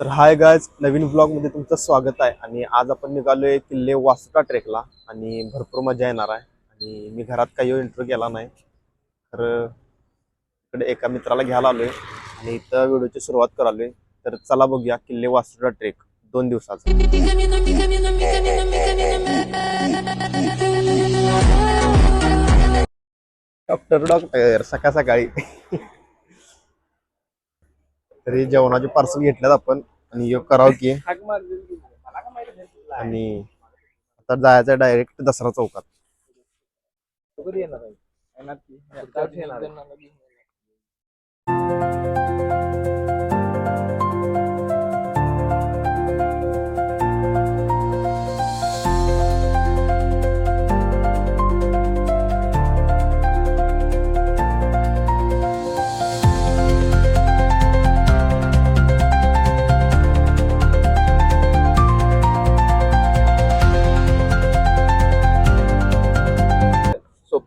तर hi guys नवीन ब्लॉगमध्ये तुमचं स्वागत आहे. आणि आज आपण निघालोय किल्ले वासुटा ट्रेकला आणि भरपूर मजा येणार आहे. आणि मी घरात काही इंटरव्ह्यू केला नाही. तर इकडे एका मित्राला घ्यायला आलोय. आणि इथं व्हिडिओची सुरुवात करालोय. तर चला बघूया किल्ले वासुटा ट्रेक दोन दिवसाचा. डॉक्टर डॉक्टर सकाळ सकाळी. तरी जेवणाचे पार्सल घेतल्यात आपण. आणि योग करावं की आणि आता जायचं डायरेक्ट दसरा चौकात.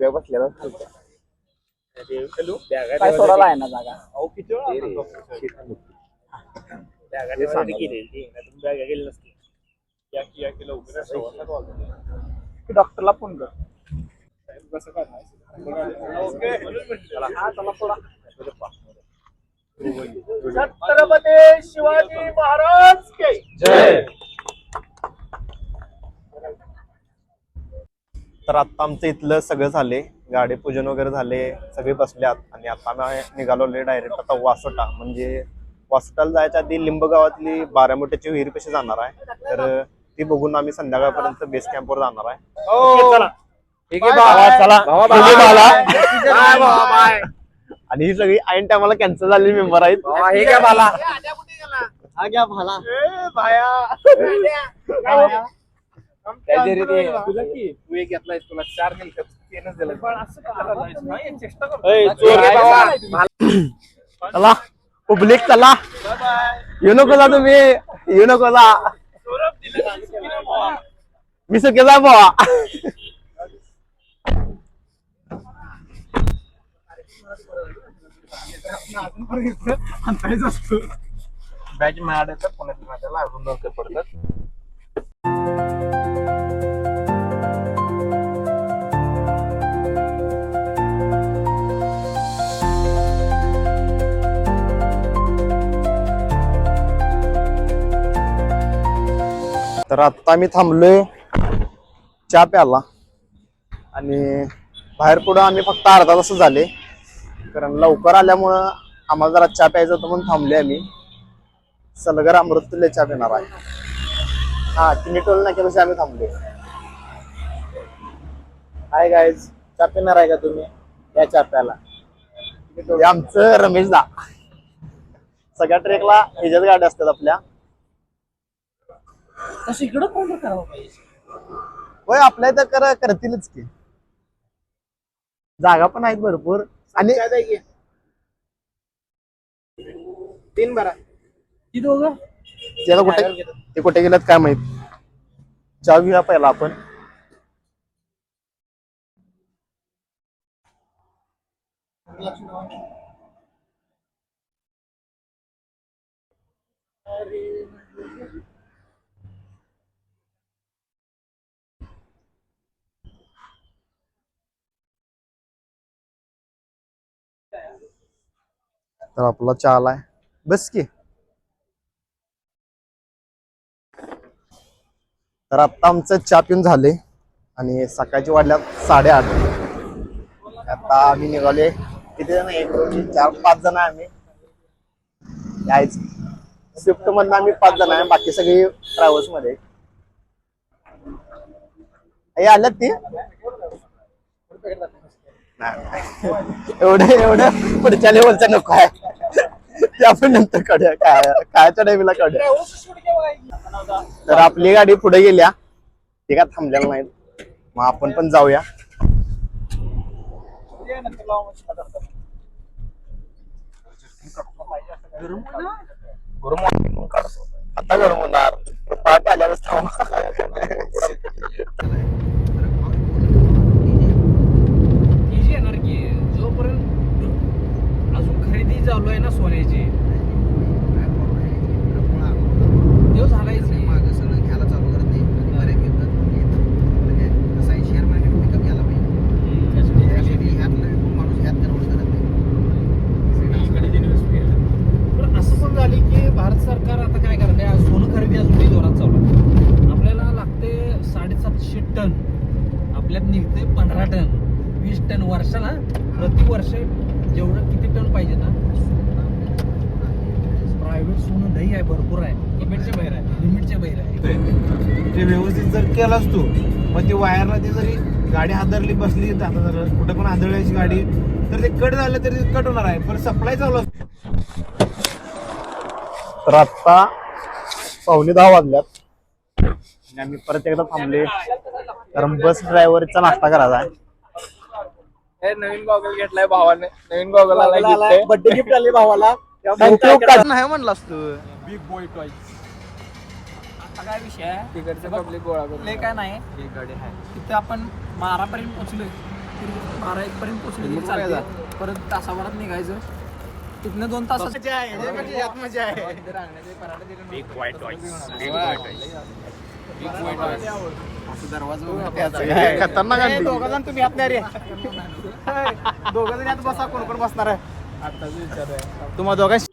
सोप्या बसलेला काय सोडायला आहे ना जागा? डॉक्टरला फोन कर. छत्रपती शिवाजी महाराज के. जय. तर आता आमचं इथलं सगळं झाले. गाडी पूजन वगैरे झाले सगळे बसल्यात. आणि आता आम्ही निघालोले डायरेक्ट आता वासोटा. म्हणजे वासोटाला जायच्या आधी लिंब गावातली बारामोट्याची विहीर कशी जाणार आहे? तर ती बघून आम्ही संध्याकाळपर्यंत बेस कॅम्पवर जाणार आहे. ठीक आहे भावा चला तुम्ही भाला. आणि ही सगळी ऐन टायमाला कॅन्सल झालेली मेंबर आहेत. हे काय भाला. तू एक घेतलाय तुला चार नेल पेनच दिलं. चला पब्लिक चला येऊ नको जा तुम्ही. येऊ नको जा. मी सगळे जा भावा बॅच मॅड येतात पुण्यात माझ्याला अजून दोन ते पडतात तर आता आम्ही थांबलोय चहा प्याला आणि बाहेर पुढं आम्ही फक्त अर्धा तास झाले. कारण लवकर आल्यामुळं आम्हाला जरा चहा प्यायचं होतं म्हणून थांबले आम्ही. सलगर अमृतुल्य चहा पिणार आहे. हा तिने टोल नाही केलं आम्ही थांबलोय. हाय गाईज चहा पिणार आहे का तुम्ही? या चहा प्याला आमचं रमेश दा सगळ्या ट्रेकला ह्याच्याच गाड्या असतात आपल्या. तसं इकडं कोण करावं पाहिजे होय आपल्या इथं कर करतीलच की. जागा पण आहेत भरपूर. आणि तीन बारा ती दोघं? त्याला कुठे ते कुठे गेलेत काय माहीत? चहा घेऊया पहिला आपण. तर आपला चहा आलाय बस की. तर आता आमचं चहा पिऊन झाले आणि सकाळची वाढल्या साडेआठ. आता आम्ही निघाले किती जण एक दोन तीन चार पाच जण आहे आम्ही. यायच. स्विफ्ट मधनं आम्ही पाच जण आहे. बाकी सगळी ट्रॅव्हल्समध्ये. आल्यात ती? एवढं एवढं पुढच्या लेवलचं नको आहे. ते आपण नंतर काढूया. काय कायच्या टायमीला काढूया. तर आपली गाडी पुढे गेल्या. ते का थांबलेलं नाही मग आपण पण जाऊया. आता गरम होणार पाठ आल्यावर थांब. चालू आहे ना सोन्याची. देव झालायची गाडी हादरली बसली आता जर कुठे पण आदळायची गाडी. तर ते कट झालं तरी कट होणार आहे. पण सप्लाय चालू असतो तर आत्ता पावणे दहा वाजल्यात. आणि आम्ही परत एकदा थांबले. कारण बस ड्रायव्हरचा नाश्ता करायचा आहे. हे नवीन गॉगल घेतलाय भावाने. नवीन गॉगल आलाय. बर्थडे गिफ्ट आले भावाला. नाही म्हणलास तू. बिग बॉय टॉयज आता काय विषय आहे? तिकडचे पब्लिक गोळा करून लय काय नाही. ही गाडी आहे. तिथं आपण बारापर्यंत बारा एक पर्यंत पोहोचलो मग की काय चालते परत तासाभरात निघायचं. तिथनं दोन तास बिग असं दरवाजा खतरनाक आणली. जण तुम्ही आत नाही रे दोघ जण बसा कोण कोण बसणार आहे? आताच विचार आहे तुम्हाला दोघांशी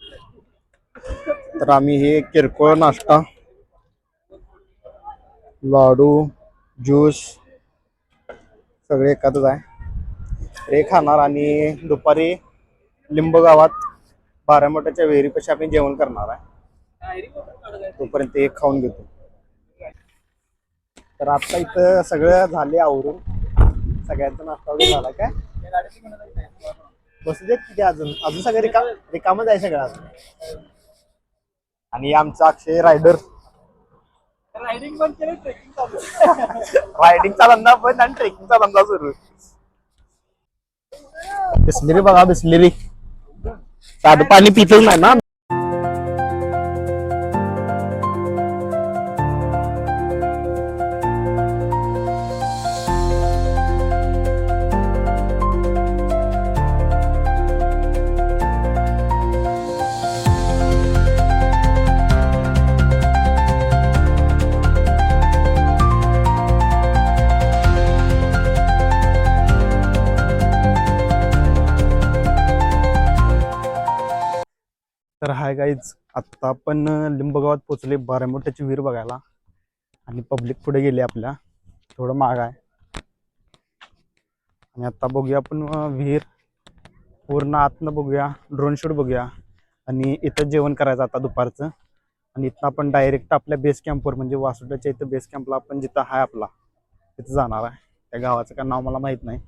तर आम्ही हे किरकोळ नाश्ता लाडू ज्यूस सगळे एकातच आहे. रे खाणार आणि दुपारी लिंब गावात बारा मोठ्याच्या विहिरीपाशी जेवण करणार आहे. तोपर्यंत एक खाऊन घेतो. तर आता इथं सगळं झाले आवरून. सगळ्यांचा नाश्ता वगैरे झाला काय? बसू देत किती अजून. अजून सगळं रिकाम रिकामच आहे सगळं अजून. आणि आमचा अक्षय रायडर रायडिंगचा धंदा पण आणि ट्रेकिंगचा धंदा सुरू. बिस्लेरी बघा बिस्लेरी साधं पाणी पितच नाही ना? तर हाय गाईज आत्ता आपण लिंबगावात पोचले बारामोठ्याची विहीर बघायला. आणि पब्लिक पुढे गेले आपल्या. थोडं माग आहे. आणि आत्ता बघूया आपण विहीर. पूर्ण आतनं बघूया ड्रोन शूट बघूया. आणि इथं जेवण करायचं आता दुपारचं. आणि म्हणजे इथं आपण डायरेक्ट आपल्या बेस कॅम्पवर म्हणजे वासुट्याच्या इथं बेस कॅम्पला आपण जिथं आहे आपला तिथं जाणार आहे. त्या गावाचं काय नाव मला माहीत नाही.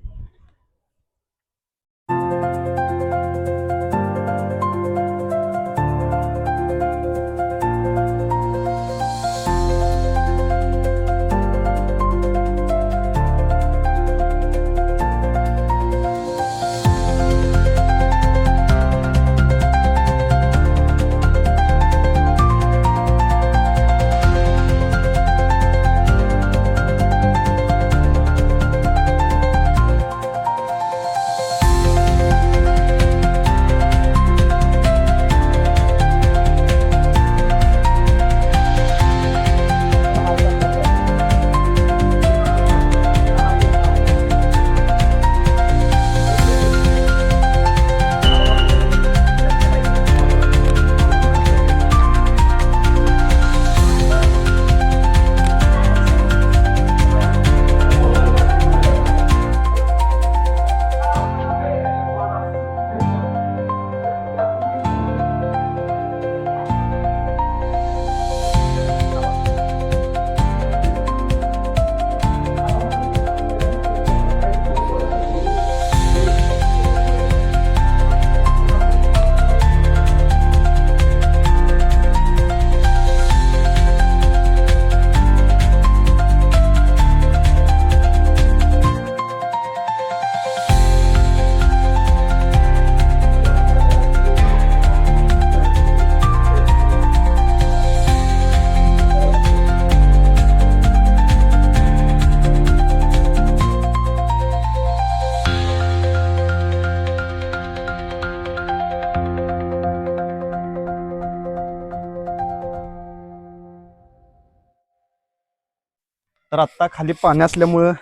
आत्ता खाली पाणी असल्यामुळं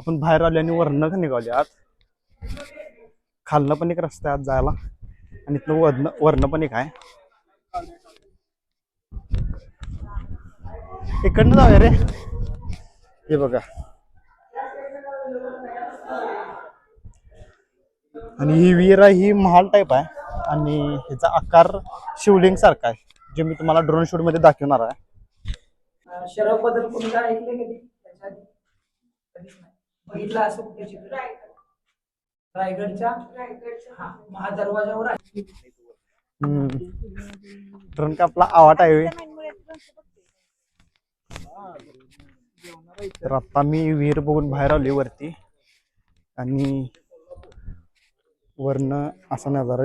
आपण बाहेर आलो आणि वरनं निघाले आत खालनं पण एक रस्ता आहे आत जायला. आणि इथनं वरण वरणं पण एक आहे. इकडनं जाऊया रे. हे बघा. आणि ही विहीर आहे ही महाल टाईप आहे. आणि ह्याचा आकार शिवलिंग सारखा आहे जे मी तुम्हाला ड्रोन शूटमध्ये दाखवणार आहे. शरफबद्दल कोणी काय ऐकले कधी? त्याच्या आधी? कधीच नाही. बघितलं असं कुठे चित्र रायगडच्या? हा महादरवाजावर आहे. ड्रोन आवाट आहे. तर आता मी विहीर बघून बाहेर आलोय वरती. आणि वरनं असा नजारा.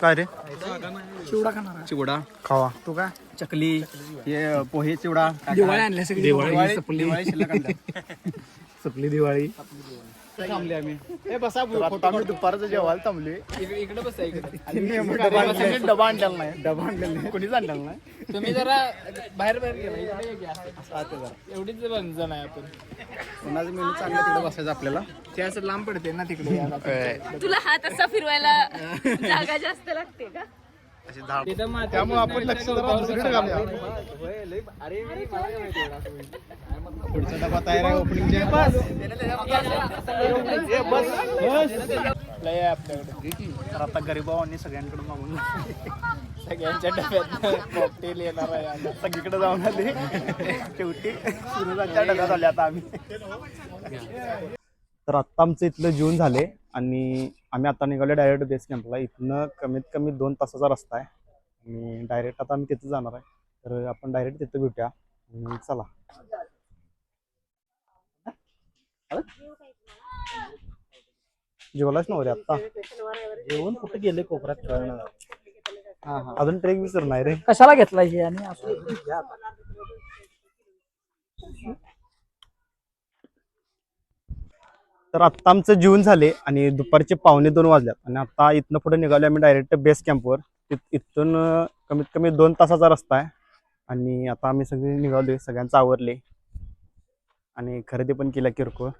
काय रे? चिवडा खाणार आहे. चिवडा. खावा. तू काय? चकली हे पोहे चिवडा. दिवाळी आणल्या सगळी दिवाळी दिवाळी शिल्लक आणल्या. सपली दिवाळी. थांबले आम्ही. ए बसा तर आता आम्ही दुपारचं जेवायला थांबलोय. इकडे इकडे बसा इकडे. डबा आणलेला डबा आणलेला नाही. डबा आणलेला नाही. कोणीच आणलेला नाही. तुम्ही जरा बाहेर बाहेर गेला इकडे ये की. एवढीच जण आहे आपण. कोणाचं मेनू चांगलं तिकडे बसायचं आपल्याला? ते असं लांब पडते ना तिकडे. तुला हात असा फिरवायला जागा जास्त लागते का? त्यामुळे आपण लक्ष जरा दुसरीकडे घालूया. पुढचा डबा तयार आहे ओपनिंगचे लय आहे आपल्याकडे तर आता गरीबावांनी सगळ्यांकडे मागून सगळ्यांच्या डब्यात कॉकटेल येणार आहे. सगळीकडे जाऊन आले शेवटी सुरुवातच्या डब्यात आले आता आम्ही तर आत्ता आमचं इथलं जेवण झाले आणि आम्ही आता निघालो डायरेक्ट बेस कॅम्पला इथनं कमीत कमी दोन तासाचा रस्ता आहे. आणि डायरेक्ट आता आम्ही तिथं जाणार आहे. तर आपण डायरेक्ट तिथं भेटूया. आणि चला. जेवलाच नव्हते आत्ता? जेवण कुठे गेले कोपऱ्यात अजून ट्रेक विसर नाही रे कशाला घेतला हे आणि असं तर आत्ता आमचं जेवण झाले आणि दुपारचे पावणे दोन वाजल्यात. आणि आता इथनं पुढे निघालो आम्ही डायरेक्ट बेस कॅम्पवर इथून कमीत कमी दोन तासाचा रस्ता आहे. आणि आता आम्ही सगळे निघालो सगळ्यांचं आवरले आणि खरेदी पण केल्या किरकोळ.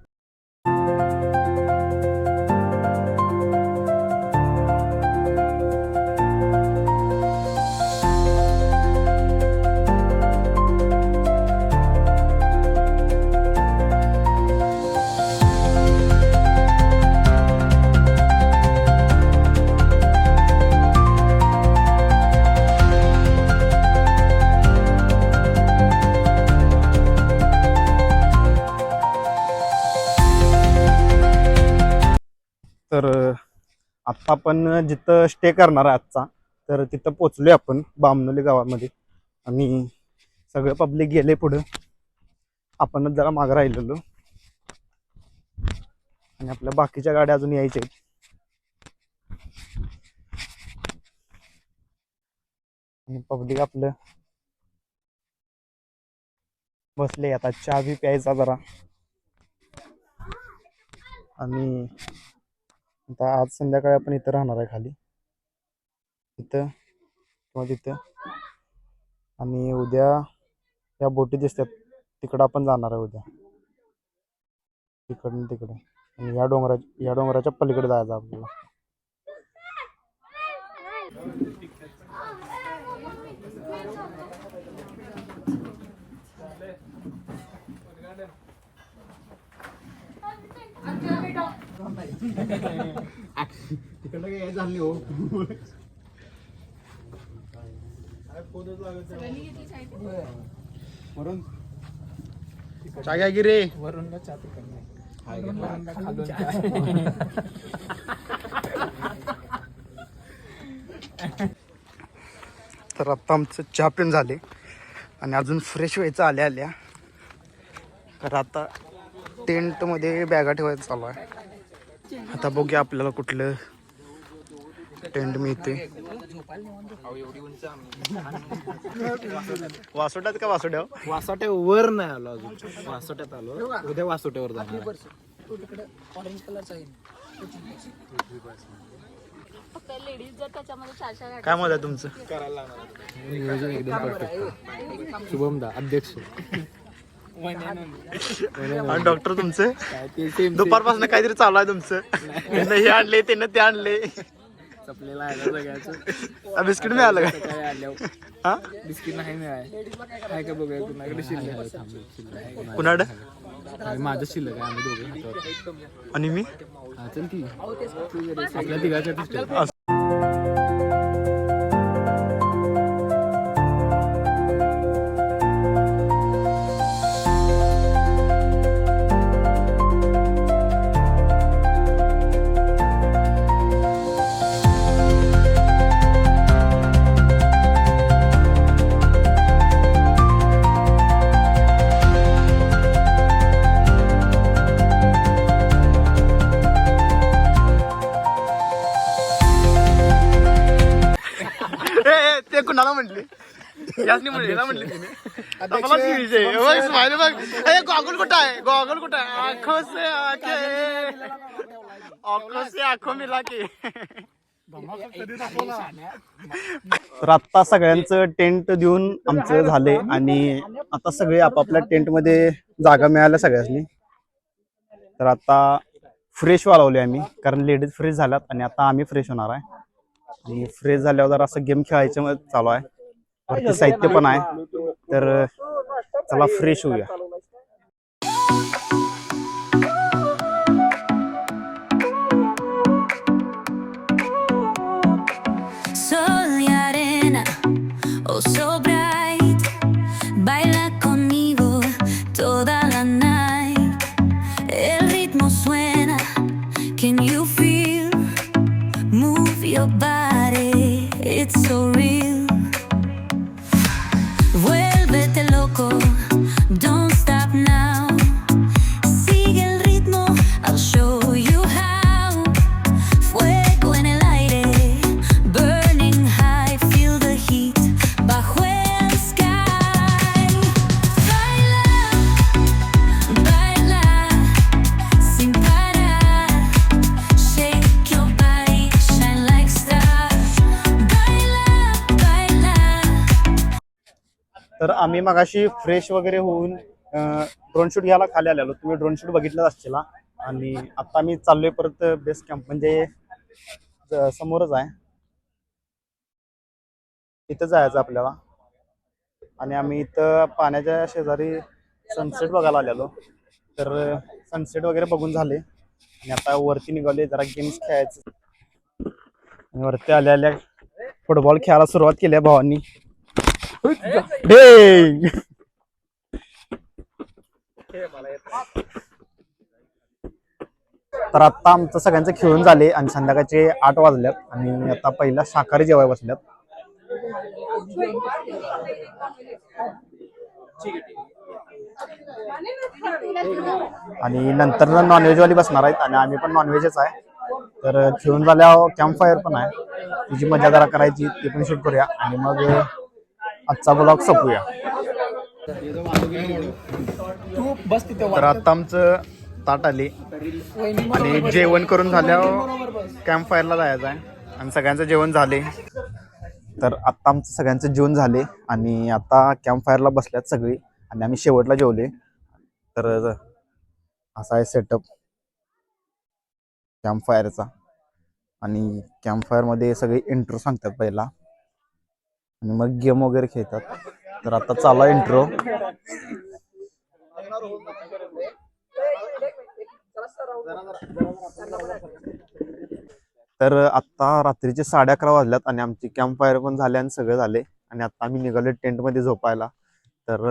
आपण जिथं स्टे करणार आहे आजचा तर तिथं पोचलोय आपण बामनोली गावामध्ये. आणि सगळं पब्लिक गेले पुढं. आपणच जरा मागं राहिलेलो. आणि आपल्या बाकीच्या गाड्या अजून यायच्या आहेत. आणि पब्लिक आपलं बसले आता चहा बी प्यायचा जरा. आणि आता आज संध्याकाळी आपण इथं राहणार आहे खाली. इथं किंवा तिथं. आणि उद्या या बोटी दिसतात. तिकडं आपण जाणार आहे उद्या. तिकडून तिकडे. आणि या डोंगरा या डोंगराच्या पलीकडे जायचं आपल्याला. तिकडलं काय झाली हो. वरून चहा घ्या की रे. वरून. तर आता आमचं चहा पिऊन झाले. आणि अजून फ्रेश व्हायचं आल्या आल्या. तर आता टेंटमध्ये बॅगा ठेवायचं चालू आहे. आता बघूया आपल्याला कुठलं टेंट मिळते वासोट्यात का वासोट्या वासोट्या वर नाही आलो अजून. वासोट्यात आलो. उद्या वासोट्यावर जाणार ऑरेंज कलरचा काय मत आहे तुमचं? परफेक्ट शुभम दा अध्यक्ष. आणि डॉक्टर तुमचे? ते दुपारपासून काहीतरी चालू आहे तुमचं. यानं हे आणले ते आणले. चपलेला आहे सगळ्याचं. बिस्किट मिळालं का? हा? बिस्किट नाही मिळाय काय का बघूया कुणाकडे शिल्लक कुणाड माझं शिल्लक आहे आम्ही दोघे. आणि मी? ते कुणाला म्हटले? यासनी म्हणले ना म्हणले तिने. विजय. बघ ए गॉगल कुठं आहे? गॉगल कुठं आहे? आखो से आखे. आखो से आखो मिला के. तर आता सगळ्यांचं टेंट देऊन आमचं झाले आणि आता सगळे आपापल्या टेंटमध्ये जागा मिळाल्या सगळ्यांनी. तर आता फ्रेश वाळवले आम्ही कारण लेडीज फ्रेश झाल्यात आणि आता आम्ही फ्रेश होणार आहे. आणि फ्रेश झाल्यावर जरा असं गेम खेळायचं मग चालू आहे. वरती साहित्य पण आहे. तर चला फ्रेश होऊया. आम्ही मगाशी फ्रेश वगैरे होऊन ड्रोन शूट घ्यायला खाली आलेलो. तुम्ही ड्रोन शूट बघितलंच असतील आणि आता आम्ही चाललोय परत बेस कॅम्प म्हणजे समोरच आहे. इथं जायचं आपल्याला. आणि आम्ही इथं पाण्याच्या शेजारी सनसेट बघायला आलेलो. तर सनसेट वगैरे बघून झाले. आणि आता वरती निघाले जरा गेम्स खेळायचं. आणि वरती आल्या आल्या फुटबॉल खेळायला सुरुवात केली आहे भावांनी. Ding! तर आता आमचं सगळ्यांचं खेळून झाले आणि संध्याकाळचे आठ वाजल्यात आणि आता पहिला शाकाहारी जेवाय बसल्यात. आणि नंतर नॉनव्हेज वाली बसणार आहेत आणि आम्ही पण नॉनव्हेजच आहे. तर खेळून झाल्यावर कॅम्प फायर पण आहे. तिची मजा जरा करायची ती पण शूट करूया. आणि मग आजचा ब्लॉग संपूया. तर आता आमचं ताट आले. आणि जेवण करून झाल्यावर कॅम्प फायरला जायचं आहे. आणि सगळ्यांचं जेवण झाले. तर आता आमचं सगळ्यांचं जेवण झाले. आणि आता कॅम्प फायरला बसल्यात सगळी. आणि आम्ही शेवटला जेवले. तर असा आहे सेटअप कॅम्प फायरचा आणि कॅम्प फायरमध्ये सगळे इंट्रो सांगतात पहिला. आणि मग गेम वगैरे खेळतात. तर आता चालू इंट्रो तर आत्ता रात्रीचे साडे अकरा वाजल्यात आणि आमची कॅम्प फायर पण झाले आणि सगळं झाले. आणि आता आम्ही निघालो टेंटमध्ये झोपायला. तर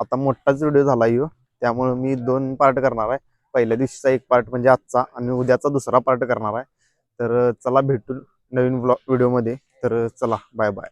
आता मोठाच व्हिडिओ झाला यो. त्यामुळे मी दोन पार्ट करणार आहे. पहिल्या दिवशीचा एक पार्ट म्हणजे आजचा आणि उद्याचा दुसरा पार्ट करणार आहे. तर चला भेटू नवीन ब्लॉग व्हिडिओमध्ये तर चला बाय बाय